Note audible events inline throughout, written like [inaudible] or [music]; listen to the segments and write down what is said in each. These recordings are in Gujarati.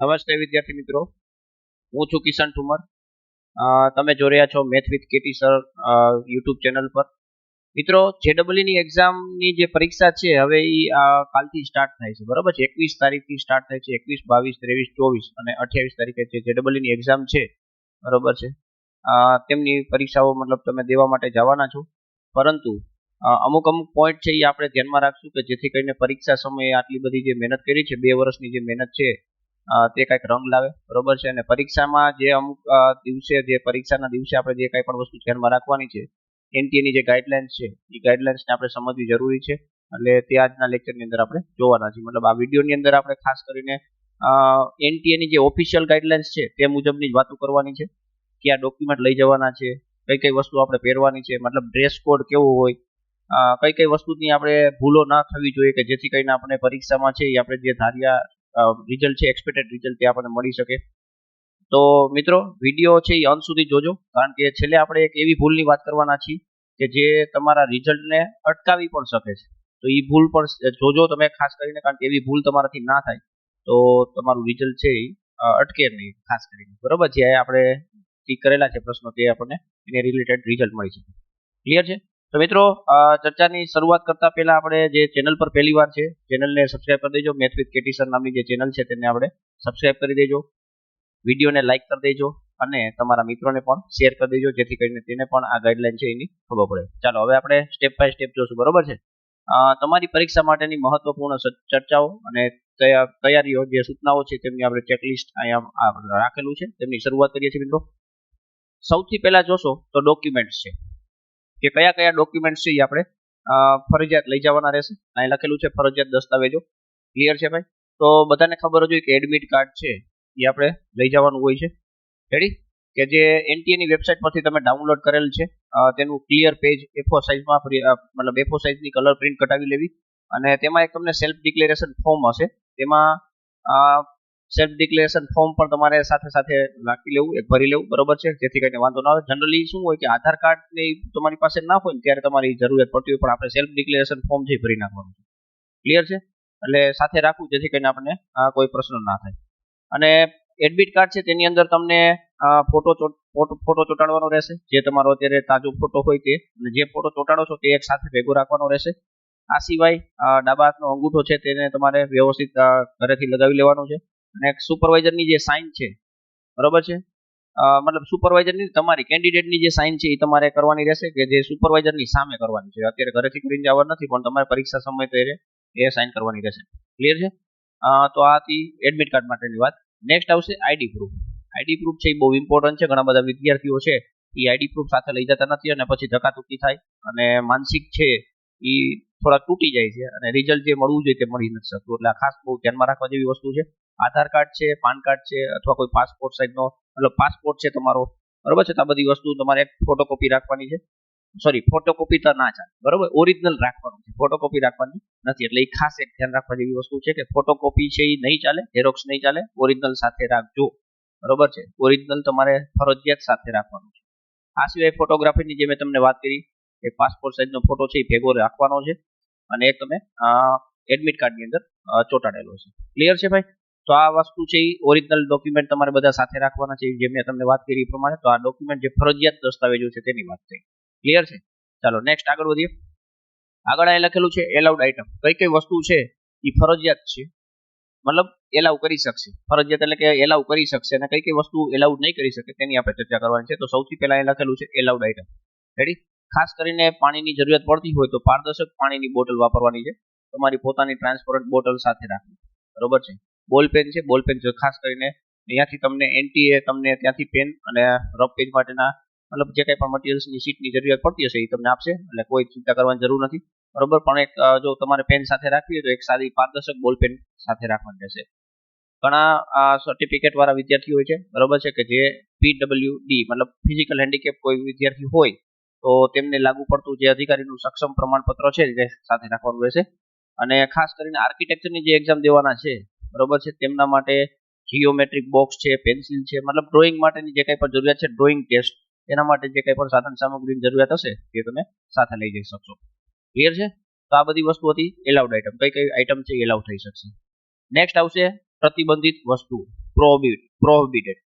નમસ્તે વિદ્યાર્થી મિત્રો. હું છું કિશન ઠુમર. તમે જો રહ્યા છો Math with KT sir YouTube channel પર. મિત્રો જેડબલની એક્ઝામની જે પરીક્ષા છે, હવે એ કાલથી સ્ટાર્ટ થાય છે. બરાબર છે? એકવીસ તારીખથી સ્ટાર્ટ થાય છે. એકવીસ, બાવીસ, ત્રેવીસ, ચોવીસ અને અઠ્યાવીસ તારીખે જે જેડબલની એક્ઝામ છે. બરોબર છે? તેમની પરીક્ષાઓ મતલબ તમે દેવા માટે જવાના છો. પરંતુ અમુક અમુક પોઈન્ટ છે એ આપણે ધ્યાનમાં રાખશું કે જેથી કરીને પરીક્ષા સમયે આટલી બધી જે મહેનત કરી છે, બે વર્ષની જે મહેનત છે તે કંઈક રંગ લાવે. બરોબર છે? અને પરીક્ષામાં જે અમુક દિવસે, જે પરીક્ષાના દિવસે આપણે જે કંઈ પણ વસ્તુ ધ્યાનમાં રાખવાની છે, એનટીએની જે ગાઈડલાઇન્સ છે, એ ગાઈડલાઇન્સને આપણે સમજવી જરૂરી છે. એટલે તે આજના લેક્ચરની અંદર આપણે જોવાના છીએ. મતલબ આ વિડીયોની અંદર આપણે ખાસ કરીને એનટીએની જે ઓફિશિયલ ગાઈડલાઇન્સ છે, તે મુજબની જ વાતો કરવાની છે. કયા ડોક્યુમેન્ટ લઈ જવાના છે, કઈ કઈ વસ્તુ આપણે પહેરવાની છે, મતલબ ડ્રેસ કોડ કેવો હોય કઈ કઈ વસ્તુની આપણે ભૂલો ના થવી જોઈએ કે જેથી કરીને આપણે પરીક્ષામાં છે એ આપણે જે ધાર્યા રિઝલ્ટ છે એક્સપેક્ટેડ રિઝલ્ટ તે આપણને મળી શકે. તો મિત્રો વીડિયો છે એ અંત સુધી જોજો, કારણ કે છેલ્લે આપણે એક એવી ભૂલની વાત કરવાના છીએ કે જે તમારા રિઝલ્ટને અટકાવી પણ શકે છે. તો એ ભૂલ પણ જોજો તમે ખાસ કરીને, કારણ કે એવી ભૂલ તમારાથી ના થાય. તો તમારું રિઝલ્ટ છે એ અટકે નહીં, ખાસ કરીને. બરોબર જે આપણે કરેલા છે પ્રશ્નો, તે આપણને એને રિલેટેડ રિઝલ્ટ મળી શકે. ક્લિયર છે? તો મિત્રો ચર્ચાની શરૂઆત કરતા પહેલા આપણે જે ચેનલ પર પહેલી વાર છે ચેનલને સબસ્ક્રાઇબ કરી દેજો. મેથ વિથ કેટી નામની જે ચેનલ છે, તેને આપણે સબસ્ક્રાઇબ કરી દેજો. વિડીયોને લાઇક કરી દેજો અને તમારા મિત્રોને પણ શેર કરી દેજો, જેથી કરીને તેને પણ આ ગાઈડલાઈન છે એની ખબર પડે. ચાલો, હવે આપણે સ્ટેપ બાય સ્ટેપ જોશું, બરોબર છે? તમારી પરીક્ષા માટેની મહત્વપૂર્ણ ચર્ચાઓ અને તૈયા- તૈયારીઓ, જે સૂચનાઓ છે, તેમની આપણે ચેકલિસ્ટ અહીંયા રાખેલું છે. તેમની શરૂઆત કરીએ છીએ મિત્રો. સૌથી પહેલા જોશો તો ડોક્યુમેન્ટ્સ છે. કે કયા કયા ડોક્યુમેન્ટ્સ છે એ આપણે ફરજિયાત લઈ જવાના રહેશે. અહીં લખેલું છે ફરજિયાત દસ્તાવેજો. ક્લિયર છે ભાઈ? તો બધાને ખબર જ હોય કે એડમિટ કાર્ડ છે એ આપણે લઈ જવાનું હોય છે. રેડી કે જે એનટીએની વેબસાઇટ પરથી તમે ડાઉનલોડ કરેલ છે તેનું ક્લિયર પેજ એફો સાઇઝમાં મતલબ એફો સાઇઝની કલર પ્રિન્ટ કટાવી લેવી. અને તેમાં એક તમને સેલ્ફ ડિક્લેરેશન ફોર્મ હશે. તેમાં સેલ્ફ ડિક્લેરેશન ફોર્મ પણ તમારે સાથે સાથે રાખી લેવું, એક ભરી લેવું, બરોબર છે? જેથી કરીને વાંધો ના આવે. જનરલી શું હોય કે આધાર કાર્ડ ને તમારી પાસે ના હોય ત્યારે તમારી જરૂરિયાત પડતી હોય, પણ આપણે સેલ્ફ ડિક્લેરેશન ફોર્મ જે ભરી નાખવાનું છે. ક્લિયર છે? એટલે સાથે રાખવું, જેથી કરીને આપણને કોઈ પ્રશ્ન ના થાય. અને એડમિટ કાર્ડ છે, તેની અંદર તમને ફોટો ફોટો ચોંટાડવાનો રહેશે. જે તમારો અત્યારે તાજો ફોટો હોય તે, અને જે ફોટો ચોંટાડો છો તે એક સાથે ભેગો રાખવાનો રહેશે. આ સિવાય ડાબા હાથનો અંગૂઠો છે, તેને તમારે વ્યવસ્થિત ઘરેથી લગાવી લેવાનો છે. અને સુપરવાઇઝરની જે સાઇન છે, બરોબર છે? મતલબ સુપરવાઇઝરની તમારી કેન્ડિડેટની જે સાઇન છે એ તમારે કરવાની રહેશે કે જે સુપરવાઇઝરની સામે કરવાની છે? અત્યારે ઘરેથી કરીને જવાનું નથી, પણ તમારે પરીક્ષા સમય તો એ સાઇન કરવાની રહેશે. ક્લિયર છે? તો આ હતી એડમિટ કાર્ડ માટેની વાત. નેક્સ્ટ આવશે આઈડી પ્રૂફ આઈડી પ્રૂફ છે એ બહુ ઇમ્પોર્ટન્ટ છે. ઘણા બધા વિદ્યાર્થીઓ છે, એ આઈડી પ્રૂફ સાથે લઈ જતા નથી અને પછી ધક્કાધુક્કી થાય. અને માનસિક છે એ થોડા તૂટી જાય છે અને રિઝલ્ટ જે મળવું જોઈએ તે મળી નથી શકતું. એટલે આ ખાસ બહુ ધ્યાનમાં રાખવા જેવી વસ્તુ છે. આધાર કાર્ડ છે, પાન કાર્ડ છે અથવા કોઈ પાસપોર્ટ સાઇઝનો મતલબ પાસપોર્ટ છે તમારો. બરોબર છે? તો આ બધી વસ્તુ તમારે ફોટોકોપી રાખવાની છે. સોરી ફોટોકોપી તો ના ચાલે. બરોબર? ઓરિજિનલ રાખવાનું છે. ફોટોકોપી રાખવાની નથી. એટલે એ ખાસ એક ધ્યાન રાખવા જેવી વસ્તુ છે કે ફોટોકોપી છે એ નહીં ચાલે ઝેરોક્સ નહીં ચાલે ઓરિજિનલ સાથે રાખજો. બરોબર છે? ઓરિજિનલ તમારે ફરજિયાત સાથે રાખવાનું છે. આ સિવાય ફોટોગ્રાફીની જે મેં તમને વાત કરી એક પાસપોર્ટ સાઇઝનો ફોટો છે એ ભેગો રાખવાનો છે. અને એ તમે એડમિટ કાર્ડની અંદર ચોંટાડેલો છે. ક્લિયર છે ભાઈ? તો આ વસ્તુ છે એ ઓરિજિનલ ડોક્યુમેન્ટ તમારે બધા સાથે રાખવાના છે. જે મેં તમને વાત કરી એ પ્રમાણે, તો આ ડોક્યુમેન્ટ જે ફરજિયાત દસ્તાવેજો છે તેની વાત થઈ ક્લિયર છે? ચાલો નેક્સ્ટ આગળ વધીએ. આગળ અહીં લખેલું છે એલાઉડ આઇટમ કઈ કઈ વસ્તુ છે એ ફરજિયાત છે? મતલબ એલાઉ કરી શકશે. ફરજિયાત એટલે કે એલાઉ કરી શકશે. અને કઈ કઈ વસ્તુ એલાઉડ નહીં કરી શકે તેની આપણે ચર્ચા કરવાની છે. તો સૌથી પહેલા અહીં લખેલું છે એલાઉડ આઇટમ રેડી ખાસ કરીને પાણીની જરૂરિયાત પડતી હોય તો પારદર્શક પાણીની બોટલ વાપરવાની છે. તમારી પોતાની ટ્રાન્સપરન્ટ બોટલ સાથે રાખવી. બરોબર છે? બોલ પેન છે. બોલ પેન ખાસ કરીને અહીંયાથી તમને એનટીએ તમને ત્યાંથી પેન અને રફ પેજ માટેના મતલબ જે કંઈ પણ મટીરિયલ્સની શીટની જરૂરિયાત પડતી હશે એ તમને આપશે. એટલે કોઈ ચિંતા કરવાની જરૂર નથી. બરોબર? પણ એક જો તમારે પેન સાથે રાખવી હોય તો એક સાદી પારદર્શક બોલ પેન સાથે રાખવાની રહેશે. ઘણા સર્ટિફિકેટ વાળા વિદ્યાર્થીઓ હોય છે. બરોબર છે? કે જે પીડબ્લ્યુડી મતલબ ફિઝિકલ હેન્ડીકેપ કોઈ વિદ્યાર્થી હોય તો તેમને લાગુ પડતું જે અધિકારીનું સક્ષમ પ્રમાણપત્ર છે તે સાથે રાખવાનું રહેશે. અને ખાસ કરીને આર્કિટેક્ચરની જે એક્ઝામ દેવાના છે, બરોબર છે, તેમના માટે જીઓમેટ્રિક બોક્સ છે પેન્સિલ છે, મતલબ ડ્રોઈંગ માટેની જે કંઈ પણ જરૂરિયાત છે ડ્રોઈંગ ટેસ્ટ એના માટે જે કંઈ પણ સાધન સામગ્રીની જરૂરિયાત હશે તે તમે સાથે લઈ જઈ શકશો. ક્લિયર છે? તો આ બધી વસ્તુ હતી એલાઉડ આઇટમ કઈ કઈ આઇટમ છે એલાઉડ થઈ શકશે. નેક્સ્ટ આવશે પ્રતિબંધિત વસ્તુ પ્રોહિબિટ પ્રોહિબિટેડ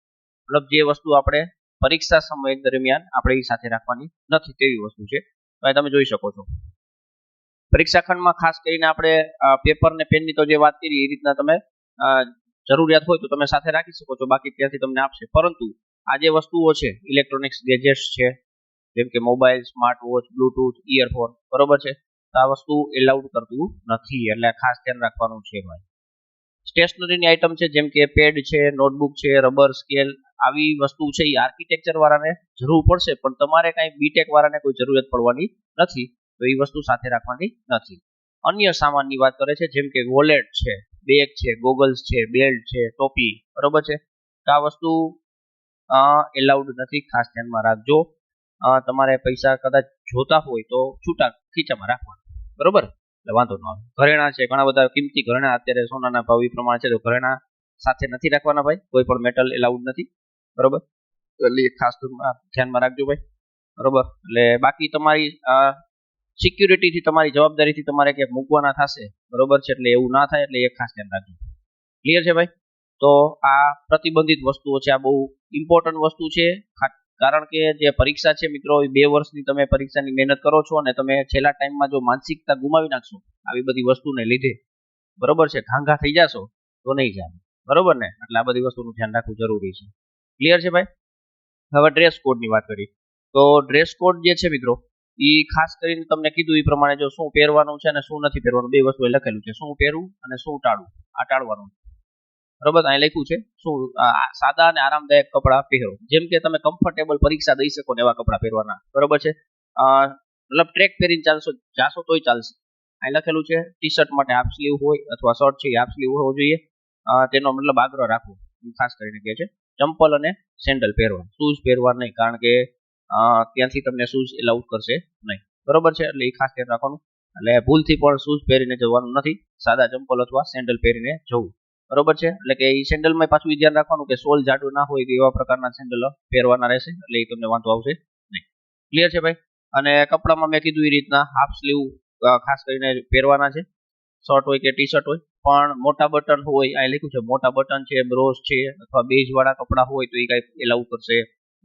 મતલબ જે વસ્તુ આપણે પરીક્ષા સમય દરમિયાન આપણે એ સાથે રાખવાની નથી તેવી વસ્તુ છે. તો તમે જોઈ શકો છો. પરીક્ષા ખંડમાં ખાસ કરીને આપણે પેપર ને પેનની તો જે વાત કરી, એ રીતના તમે જરૂરિયાત હોય તો તમે સાથે રાખી શકો છો. બાકી ત્યાંથી તમને આપશે. પરંતુ આ જે વસ્તુઓ છે ઇલેક્ટ્રોનિક્સ ગેજેટ્સ છે, જેમ કે mobile smart watch Bluetooth earphone બરોબર છે? તો આ વસ્તુ એલાઉડ કરતું નથી. એટલે ખાસ ધ્યાન રાખવાનું છે ભાઈ. સ્ટેશનરીની આઇટમ છે, જેમ કે પેડ છે નોટબુક છે રબર સ્કેલ આવી વસ્તુ છે એ આર્કિટેક્ચર વાળાને જરૂર પડશે, પણ તમારે કાંઈ બીટેક વાળાને કોઈ જરૂરિયાત પડવાની નથી, તો એ વસ્તુ સાથે રાખવાની નથી. અન્ય સામાનની વાત કરે છે, જેમ કે વોલેટ છે બેગ છે ગોગલ્સ છે બેલ્ટ છે, ટોપી, બરોબર છે? તો આ વસ્તુ એલાઉડ નથી, ખાસ ધ્યાનમાં રાખજો. તમારે પૈસા કદાચ જોતા હોય તો છૂટા ખીચામાં રાખવાના, બરોબર? એટલે વાંધો ન આવે. ઘરેણા છે, ઘણા બધા કિંમતી ઘરેણા, અત્યારે સોનાના ભાવ પ્રમાણે છે, તો ઘરેણા સાથે નથી રાખવાના ભાઈ, કોઈ પણ મેટલ એલાઉડ નથી. બરોબર? એટલે ખાસ ધ્યાનમાં રાખજો ભાઈ. બરોબર? એટલે બાકી તમારી સિક્યુરિટી થી તમારી જવાબદારીથી તમારે ક્યાંક મૂકવાના થશે, બરોબર છે? એટલે એવું ના થાય, એટલે એ ખાસ ધ્યાન રાખજો. ક્લિયર છે ભાઈ? તો આ પ્રતિબંધિત વસ્તુઓ છે, આ બહુ ઇમ્પોર્ટન્ટ વસ્તુ છે. કારણ કે જે પરીક્ષા છે મિત્રો, એ બે વર્ષની તમે પરીક્ષાની મહેનત કરો છો અને તમે છેલ્લા ટાઈમમાં જો માનસિકતા ગુમાવી નાખશો, આવી બધી વસ્તુને લીધે, બરોબર છે ઘાંઘા થઈ જશો, તો નહીં જાય બરોબર ને? એટલે આ બધી વસ્તુનું ધ્યાન રાખવું જરૂરી છે. ક્લિયર છે ભાઈ? હવે ડ્રેસ કોડની વાત કરી તો ડ્રેસ કોડ જે છે મિત્રો, એ ખાસ કરીને તમને કીધું એ પ્રમાણે જો શું પહેરવાનું છે અને શું નથી પહેરવાનું, બે વસ્તુ એ લખેલું છે. શું પહેરવું અને શું ટાળવું? આ ટાળવાનું. બરોબર? અહીં લખ્યું છે, શું સાદા અને આરામદાયક કપડાં પહેરો. જેમ કે તમે કમ્ફર્ટેબલ પરીક્ષા દઈ શકો ને એવા કપડાં પહેરવાના. બરોબર છે? મતલબ ટ્રેક પહેરીને ચાલશો, જાશો તોય ચાલશે. અહીં લખેલું છે ટી શર્ટ માટે હાફ સ્લીવ હોય અથવા શર્ટ છે હાફ સ્લીવ હોવો જોઈએ. તેનો મતલબ આગ્રહ રાખવો ખાસ કરીને કહે છે. ચંપલ અને સેન્ડલ પહેરવા. શૂઝ પહેરવા નહીં, કારણ કે ત્યાંથી તમને શૂઝ એલાઉટ કરશે નહીં. બરોબર છે? એટલે એ ખાસ ધ્યાન રાખવાનું. એટલે ભૂલથી પણ શૂઝ પહેરીને જવાનું નથી. સાદા ચંપલ અથવા સેન્ડલ પહેરીને જવું. બરોબર છે? એટલે કે એ સેન્ડલમાં પાછું ધ્યાન રાખવાનું કે સોલ જાડું ના હોય કે એવા પ્રકારના સેન્ડલ પહેરવાના રહેશે, એટલે એ તમને વાંધો આવશે નહીં. ક્લિયર છે ભાઈ? અને કપડામાં મેં કીધું એ રીતના હાફ સ્લીવ ખાસ કરીને પહેરવાના છે. શર્ટ હોય કે ટી શર્ટ હોય. પણ મોટા બટન હોય, આ લખ્યું છે, મોટા બટન છે બ્રોસ છે, અથવા બેઝ વાળા કપડા હોય તો એ કાંઈ એલાઉ કરશે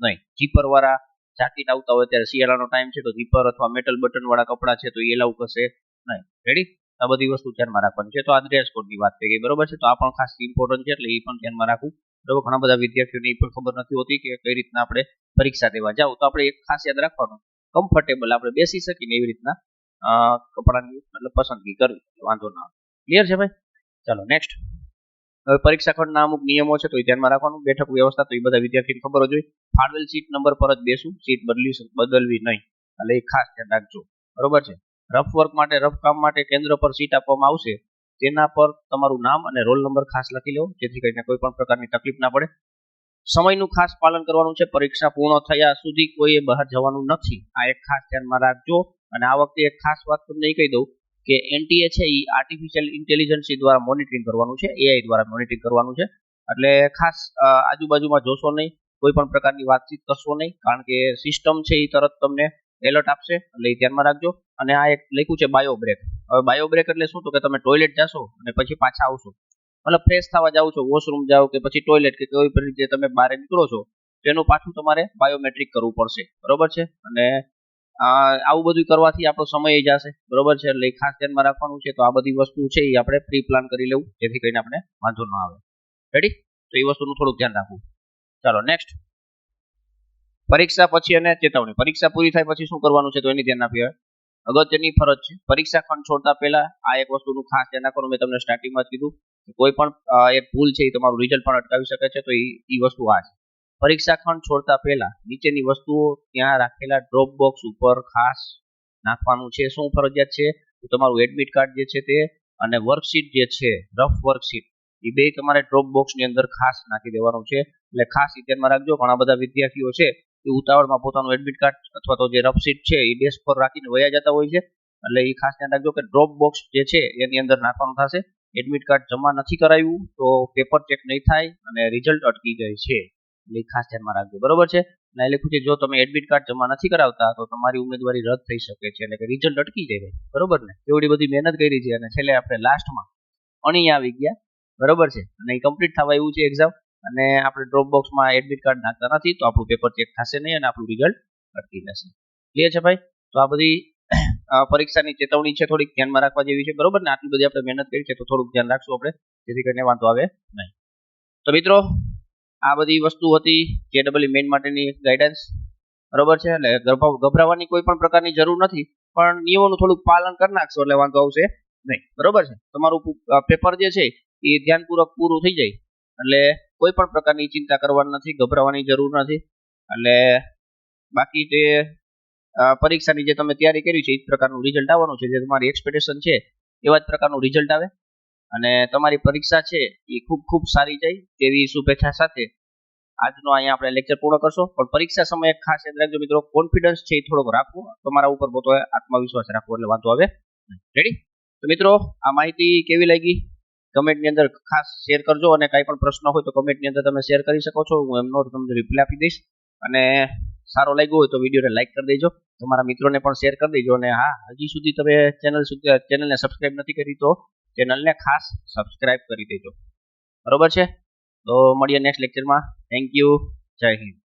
નહીં. જીપર વાળા જાકીટ આવતા હોય ત્યારે શિયાળાનો ટાઈમ છે તો જીપર અથવા મેટલ બટન વાળા કપડા છે તો એ એલાઉ કરશે નહીં. રેડી આ બધી વસ્તુ ધ્યાનમાં રાખવાની છે. તો આ ડ્રેસ કોડની વાત ગઈ બરોબર છે? તો આ પણ ખાસ ઇમ્પોર્ટન્ટ છે, એટલે એ પણ ધ્યાનમાં રાખવું. બરોબર? ઘણા બધા વિદ્યાર્થીઓને એ પણ ખબર નથી હોતી કે કઈ રીતના આપણે પરીક્ષા દેવા જાવ. તો આપણે એક ખાસ યાદ રાખવાનું કમ્ફર્ટેબલ આપણે બેસી શકીને એવી રીતના કપડાની મતલબ પસંદગી કરવી. વાંધો ના ક્લિયર છે ભાઈ? ચાલો નેક્સ્ટ હવે પરીક્ષા ખંડના અમુક નિયમો છે, તો એ ધ્યાનમાં રાખવાનું. બેઠક વ્યવસ્થા, તો એ બધા વિદ્યાર્થીને ખબર હોય. ફાળવેલ સીટ નંબર પર જ બેસું સીટ બદલી બદલવી નહીં. એટલે એ ખાસ ધ્યાન રાખજો. બરોબર છે? રફ વર્ક માટે, રફ કામ માટે કેન્દ્ર પર સીટ આપવામાં આવશે, તેના પર તમારું નામ અને રોલ નંબર ખાસ લખી લો, જેથી કરીને કોઈ પણ પ્રકારની તકલીફ ના પડે. સમયનું ખાસ પાલન કરવાનું છે, પરીક્ષા પૂર્ણ થયા સુધી કોઈએ બહાર જવાનું નથી. આ એક ખાસ ધ્યાનમાં રાખજો, અને આ વખતે એક ખાસ વાત તમને કહી દઉં કે એનટીએ છે એ આર્ટિફિશિયલ ઇન્ટેલિજન્સી દ્વારા મોનિટરિંગ કરવાનું છે એઆઈ દ્વારા મોનિટરિંગ કરવાનું છે. એટલે ખાસ આજુબાજુમાં જોશો નહીં, કોઈ પણ પ્રકારની વાતચીત કરશો નહીં, કારણ કે સિસ્ટમ છે એ તરત તમને એલર્ટ આપશે, એટલે એ ધ્યાનમાં રાખજો. અને આ એક લખ્યું છે બાયો બ્રેક હવે બાયો બ્રેક એટલે શું? તો કે તમે ટોયલેટ જશો અને પછી પાછા આવશો. મતલબ ફ્રેશ થવા જાઓ છો વોશરૂમ જાઓ કે પછી ટોયલેટ કે કોઈ પણ રીતે તમે બહાર નીકળો છો, તેનું પાછું તમારે બાયોમેટ્રિક કરવું પડશે. બરોબર છે? અને આવું બધું કરવાથી આપણો સમય જશે. બરોબર છે? એટલે ખાસ ધ્યાનમાં રાખવાનું છે. તો આ બધી વસ્તુ છે એ આપણે પ્રી પ્લાન કરી લેવું. જેથી કરીને આપણે વાંધો ન આવે. રેડી તો એ વસ્તુનું થોડુંક ધ્યાન રાખવું. ચાલો નેક્સ્ટ પરીક્ષા પછી અને ચેતવણી. પરીક્ષા પૂરી થાય પછી શું કરવાનું છે તો એની ધ્યાન આપીએ અગત્યની ફરજ છે. પરીક્ષા ખંડ છોડતા પહેલા આ એક વસ્તુનું ખાસ ધ્યાન રાખવાનું. મેં તમને સ્ટાર્ટિંગમાં કીધું કોઈ પણ એક ભૂલ છે એ તમારું રિઝલ્ટ પણ અટકાવી શકે છે તો એ વસ્તુ આ છે. પરીક્ષા ખંડ છોડતા પહેલા નીચેની વસ્તુઓ ત્યાં રાખેલા ડ્રોપ બોક્સ ઉપર ખાસ નાખવાનું છે. શું ફરજિયાત છે? તમારું એડમિટ કાર્ડ જે છે તે અને વર્કશીટ જે છે રફ વર્કશીટ એ બે તમારે ડ્રોપ બોક્સની અંદર ખાસ નાખી દેવાનું છે. એટલે ખાસ ધ્યાનમાં રાખજો. ઘણા બધા વિદ્યાર્થીઓ છે એ ઉતાવળમાં પોતાનું એડમિટ કાર્ડ અથવા તો જે રફશીટ છે એ ડેસ્ક પર રાખીને વયા જતા હોય છે. એટલે એ ખાસ ધ્યાન રાખજો કે ડ્રોપ બોક્સ જે છે એની અંદર નાખવાનું થશે. એડમિટ કાર્ડ જમા નથી કરાવ્યું તો પેપર ચેક નહીં થાય અને રિઝલ્ટ અટકી જાય છે. એટલે ખાસ ધ્યાનમાં રાખજો. બરોબર છે? અને એ લખ્યું છે જો તમે એડમિટ કાર્ડ જમા નથી કરાવતા તો તમારી ઉમેદવારી રદ થઈ શકે છે એટલે કે રિઝલ્ટ અટકી જાય બરોબર ને? એવડી બધી મહેનત કરી છે અને છેલ્લે આપણે લાસ્ટમાં અણી આવી ગયા. બરોબર છે? અને એ કમ્પ્લીટ થવા એવું છે એક્ઝામ અને આપણે ડ્રોપ બોક્સમાં એડમિટ કાર્ડ નાખતા નથી, તો આપણું પેપર ચેક થશે નહીં અને આપણું રિઝલ્ટ અટકી જશે. ક્લિયર છે ભાઈ? તો આ બધી [coughs] પરીક્ષાની ચેતવણી છે થોડીક ધ્યાનમાં રાખવા જેવી છે, બરોબર ને? આટલી બધી આપણે મહેનત કરી છે, તો થોડુંક ધ્યાન રાખશું આપણે, જેથી કરીને વાંધો આવે નહીં. તો મિત્રો, આ બધી વસ્તુ હતી જે ડબલ મેઇન માટેની ગાઈડન્સ બરોબર છે? એટલે ગભરા- ગભરાવાની કોઈ પણ પ્રકારની જરૂર નથી, પણ નિયમોનું થોડુંક પાલન કરી નાખશો, એટલે વાંધો આવશે નહીં. બરોબર છે? તમારું પેપર જે છે, એ ધ્યાનપૂર્વક પૂરું થઈ જાય. એટલે કોઈ પણ પ્રકારની ચિંતા કરવાની નથી, ગભરાવાની જરૂર નથી. એટલે બાકી જે પરીક્ષાની જે તમે તૈયારી કરી છે, એ જ પ્રકારનું રિઝલ્ટ આવવાનું છે, જે તમારી એક્સપેક્ટેશન છે, એવા જ પ્રકારનું રિઝલ્ટ આવે. અને તમારી પરીક્ષા છે, એ ખૂબ ખૂબ સારી જાય, તેવી શુભેચ્છા સાથે આજનો અહીંયા આપણે લેક્ચર પૂર્ણ કરશો. પણ પરીક્ષા સમયે ખાસ યાદ રાખજો મિત્રો કોન્ફિડન્સ છે એ થોડોક રાખવો. તમારા ઉપર પોતો આત્મવિશ્વાસ રાખવો, એટલે વાંધો આવે રેડી તો મિત્રો, આ માહિતી કેવી લાગી? કમેન્ટની અંદર ખાસ શેર કરજો અને કાંઈ પણ પ્રશ્ન હોય તો કમેન્ટની અંદર તમે શેર કરી શકો છો. હું એમનો તમને રિપ્લાય આપી દઈશ. અને સારો લાગ્યો હોય તો વિડીયોને લાઈક કરી દેજો. તમારા મિત્રોને પણ શેર કરી દેજો. અને હા, હજી સુધી તમે ચેનલ સુધી ચેનલને સબસ્ક્રાઇબ નથી કરી તો ચેનલને ખાસ સબસ્ક્રાઇબ કરી દેજો. બરોબર છે? તો મળીએ નેક્સ્ટ લેક્ચરમાં થેન્ક યુ જય હિન્દ.